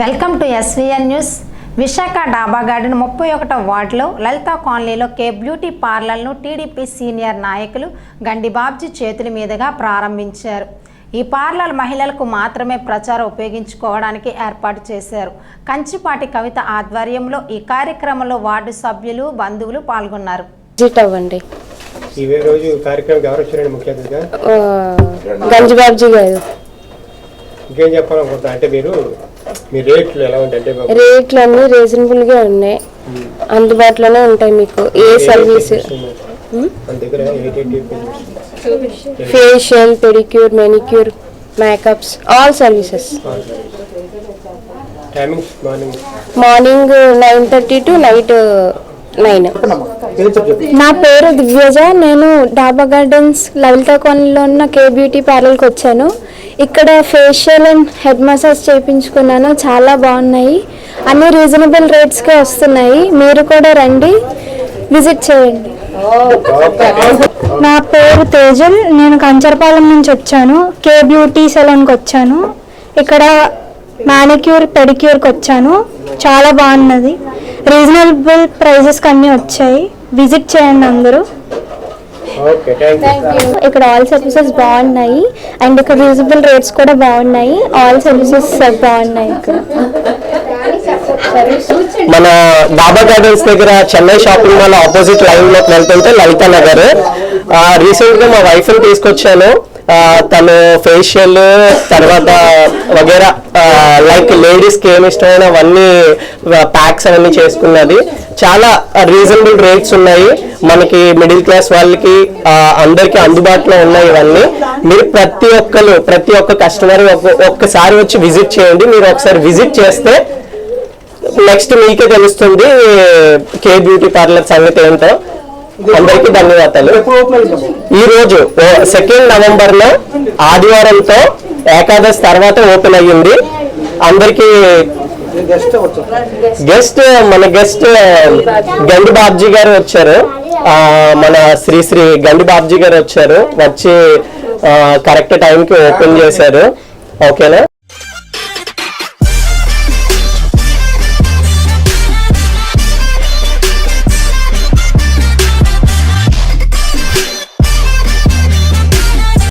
Welcome to SVN news Visakha Daba garden ముప్పై ఒకటో వార్డులో లలిత కాలనీలో కే బ్యూటీ పార్లర్ను టీడీపీ సీనియర్ నాయకులు గండి బాబ్జీ చేతుల మీదుగా ప్రారంభించారు. ఈ పార్లర్ మహిళలకు మాత్రమే ప్రచారం ఉపయోగించుకోవడానికి ఏర్పాటు చేశారు. కంచిపాటి కవిత ఆధ్వర్యంలో ఈ కార్యక్రమంలో వార్డు సభ్యులు బంధువులు పాల్గొన్నారు. విజిట్ అవ్వండి. ఈ రోజు కార్యక్రమం ఎవరు వచ్చారండి ముఖ్య అతిథిగా? ఆ, గంజిబాబ్జీ గారు. ఇంకేం చెప్పాలనుకుంటున్నా అంటే మీరు రేట్లు ఎలా ఉంటాయి? అంటే మాకు రేట్లు అన్నీ రీజనబుల్గా ఉన్నాయి. అందుబాటులోనే ఉంటాయి మీకు. ఏ service facial pedicure manicure makeups all services timings morning morning nine thirty to night nine నా పేరు దివ్యజ. నేను డాబా గార్డెన్స్ లలిత కాలనీలో ఉన్న కే బ్యూటీ పార్లర్కి వచ్చాను. ఇక్కడ ఫేషియల్ అండ్ హెడ్ మసాజ్ చేయించుకున్నాను. చాలా బాగున్నాయి. అన్ని రీజనబుల్ రేట్స్కే వస్తున్నాయి. మీరు కూడా రండి. విజిట్ చేయండి. నా పేరు తేజల్. నేను కంచరపాలెం నుంచి వచ్చాను. కే బ్యూటీ సెలూన్కి వచ్చాను. ఇక్కడ మానిక్యూర్ పెడిక్యూర్కి వచ్చాను. చాలా బాగున్నది. రీజనబుల్ ప్రైజెస్కి అన్నీ వచ్చాయి. విజిట్ చేయండి అందరూ. ఇక్కడ ఆల్ సర్వీసెస్ బాగున్నాయి. అండ్ ఇక్కడ రీజనబుల్ రేట్స్ కూడా బాగున్నాయి. ఆల్ సర్వీసెస్ బాగున్నాయి ఇక్కడ. మన డాబా గార్డెన్స్ దగ్గర చెన్నై షాపింగ్ మాల్ ఆపోజిట్ లైన్లోకి వెళ్తుంటే లలిత నగర్. రీసెంట్గా మా వైఫ్ని తీసుకొచ్చాను. తను ఫేషియల్ తర్వాత వగేరా లైక్ లేడీస్కి ఏమి ఇష్టమైన అవన్నీ ప్యాక్స్ అవన్నీ చేసుకున్నది. చాలా రీజనబుల్ రేట్స్ ఉన్నాయి. మనకి మిడిల్ క్లాస్ వాళ్ళకి అందరికీ అందుబాటులో ఉన్నాయి ఇవన్నీ. మీరు ప్రతి ఒక్కరు ప్రతి ఒక్క కస్టమర్ ఒక్కసారి వచ్చి విజిట్ చేయండి. మీరు ఒకసారి విజిట్ చేస్తే నెక్స్ట్ మీకే తెలుస్తుంది కే బ్యూటీ పార్లర్ సంగతి ఏంటో. అందరికీ ధన్యవాదాలు. ఈ రోజు సెకండ్ నవంబర్లో ఆదివారంతో ఏకాదశి తర్వాత ఓపెన్ అయ్యింది. అందరికి గెస్ట్ మన గెస్ట్ గండి బాబ్జీ గారు వచ్చారు. మన శ్రీ శ్రీ గండి బాబ్జీ గారు వచ్చారు. వచ్చి కరెక్ట్ టైంకి ఓపెన్ చేశారు. ఓకేనా?